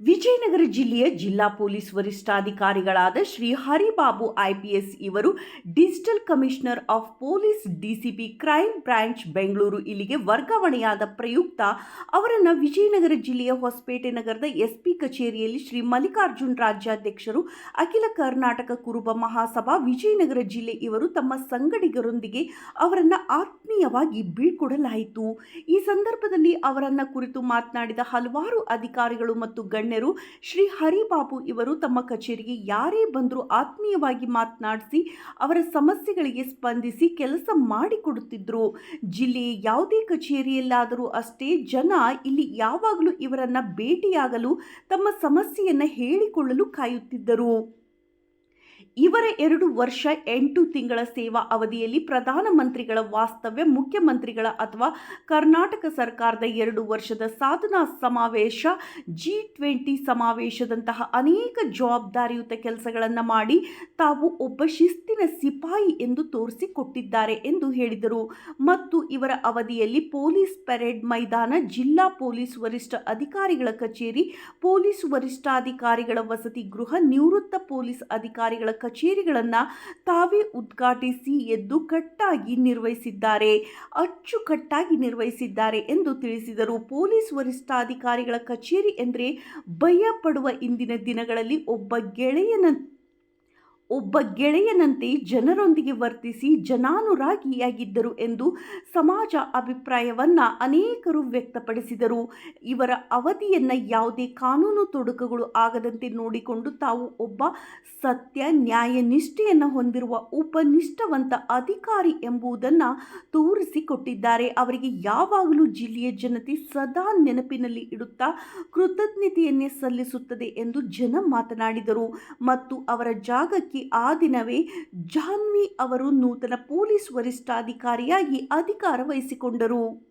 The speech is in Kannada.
ವಿಜಯನಗರ ಜಿಲ್ಲೆಯ ಜಿಲ್ಲಾ ಪೊಲೀಸ್ ವರಿಷ್ಠಾಧಿಕಾರಿಗಳಾದ ಶ್ರೀ ಹರಿಬಾಬು ಐಪಿಎಸ್ ಇವರು digital commissioner of police DCP crime branch Bengaluru ಇಲ್ಲಿಗೆ ವರ್ಗಾವಣೆಯಾದ ಪ್ರಯುಕ್ತ ಅವರನ್ನು ವಿಜಯನಗರ ಜಿಲ್ಲೆಯ ಹೊಸಪೇಟೆ ನಗರದ ಎಸ್ಪಿ ಕಚೇರಿಯಲ್ಲಿ ಶ್ರೀ ಮಲ್ಲಿಕಾರ್ಜುನ್ ರಾಜ್ಯಾಧ್ಯಕ್ಷರು ಅಖಿಲ ಕರ್ನಾಟಕ ಕುರುಬ ಮಹಾಸಭಾ ವಿಜಯನಗರ ಜಿಲ್ಲೆ ಇವರು ತಮ್ಮ ಸಂಗಡಿಗರೊಂದಿಗೆ ಅವರನ್ನು ಆತ್ಮೀಯವಾಗಿ ಬೀಳ್ಕೊಡಲಾಯಿತು. ಈ ಸಂದರ್ಭದಲ್ಲಿ ಅವರನ್ನು ಕುರಿತು ಮಾತನಾಡಿದ ಹಲವಾರು ಅಧಿಕಾರಿಗಳು ಮತ್ತು ಗಣ್ಯರು ಶ್ರೀ ಹರಿಬಾಬು ಇವರು ತಮ್ಮ ಕಚೇರಿಗೆ ಯಾರೇ ಬಂದರೂ ಆತ್ಮೀಯವಾಗಿ ಮಾತನಾಡಿಸಿ ಅವರ ಸಮಸ್ಯೆಗಳಿಗೆ ಸ್ಪಂದಿಸಿ ಕೆಲಸ ಮಾಡಿಕೊಡುತ್ತಿದ್ದರು ಜಿಲ್ಲೆಯ ಯಾವುದೇ ಕಚೇರಿಯಲ್ಲಾದರೂ ಅಷ್ಟೇ ಜನ ಇಲ್ಲಿ ಯಾವಾಗಲೂ ಇವರನ್ನು ಭೇಟಿಯಾಗಲು ತಮ್ಮ ಸಮಸ್ಯೆಯನ್ನು ಹೇಳಿಕೊಳ್ಳಲು ಕಾಯುತ್ತಿದ್ದರು. ಇವರ ಎರಡು ವರ್ಷ ಎಂಟು ತಿಂಗಳ ಸೇವಾ ಅವಧಿಯಲ್ಲಿ ಪ್ರಧಾನಮಂತ್ರಿಗಳ ವಾಸ್ತವ್ಯ, ಮುಖ್ಯಮಂತ್ರಿಗಳ ಅಥವಾ ಕರ್ನಾಟಕ ಸರ್ಕಾರದ ಎರಡು ವರ್ಷದ ಸಾಧನಾ ಸಮಾವೇಶ ಜಿ ಟ್ವೆಂಟಿ ಸಮಾವೇಶದಂತಹ ಅನೇಕ ಜವಾಬ್ದಾರಿಯುತ ಕೆಲಸಗಳನ್ನು ಮಾಡಿ ತಾವು ಒಬ್ಬ ಶಿಸ್ತಿನ ಸಿಪಾಯಿ ಎಂದು ತೋರಿಸಿಕೊಟ್ಟಿದ್ದಾರೆ ಎಂದು ಹೇಳಿದರು. ಮತ್ತು ಇವರ ಅವಧಿಯಲ್ಲಿ ಪೊಲೀಸ್ ಪೆರೇಡ್ ಮೈದಾನ, ಜಿಲ್ಲಾ ಪೊಲೀಸ್ ವರಿಷ್ಠ ಅಧಿಕಾರಿಗಳ ಕಚೇರಿ, ಪೊಲೀಸ್ ವರಿಷ್ಠಾಧಿಕಾರಿಗಳ ವಸತಿ ಗೃಹ, ನಿವೃತ್ತ ಪೊಲೀಸ್ ಅಧಿಕಾರಿಗಳ ಕಚೇರಿಗಳನ್ನು ತಾವೇ ಉದ್ಘಾಟಿಸಿ ಎದ್ದು ಕಟ್ಟಾಗಿ ನಿರ್ವಹಿಸಿದ್ದಾರೆ, ಅಚ್ಚುಕಟ್ಟಾಗಿ ನಿರ್ವಹಿಸಿದ್ದಾರೆ ಎಂದು ತಿಳಿಸಿದರು. ಪೊಲೀಸ್ ವರಿಷ್ಠಾಧಿಕಾರಿಗಳ ಕಚೇರಿ ಎಂದರೆ ಭಯ ಪಡುವ ಇಂದಿನ ದಿನಗಳಲ್ಲಿ ಒಬ್ಬ ಗೆಳೆಯನ ಒಬ್ಬ ಗೆಳೆಯನಂತೆ ಜನರೊಂದಿಗೆ ವರ್ತಿಸಿ ಜನಾನುರಾಗಿಯಾಗಿದ್ದರು ಎಂದು ಸಮಾಜ ಅಭಿಪ್ರಾಯವನ್ನು ಅನೇಕರು ವ್ಯಕ್ತಪಡಿಸಿದರು. ಇವರ ಅವಧಿಯನ್ನು ಯಾವುದೇ ಕಾನೂನು ತೊಡಕುಗಳು ಆಗದಂತೆ ನೋಡಿಕೊಂಡು ತಾವು ಒಬ್ಬ ಸತ್ಯ, ನ್ಯಾಯ, ನಿಷ್ಠೆಯನ್ನು ಹೊಂದಿರುವ ಉಪನಿಷ್ಠವಂತ ಅಧಿಕಾರಿ ಎಂಬುದನ್ನು ತೋರಿಸಿಕೊಟ್ಟಿದ್ದಾರೆ. ಅವರಿಗೆ ಯಾವಾಗಲೂ ಜಿಲ್ಲೆಯ ಜನತೆ ಸದಾ ನೆನಪಿನಲ್ಲಿ ಇಡುತ್ತಾ ಕೃತಜ್ಞತೆಯನ್ನೇ ಸಲ್ಲಿಸುತ್ತದೆ ಎಂದು ಜನ ಮಾತನಾಡಿದರು. ಮತ್ತು ಅವರ ಜಾಗಕ್ಕೆ ಆ ದಿನವೇ ಜಾನ್ವಿ ಅವರು ನೂತನ ಪೊಲೀಸ್ ವರಿಷ್ಠಾಧಿಕಾರಿಯಾಗಿ ಅಧಿಕಾರ ವಹಿಸಿಕೊಂಡರು.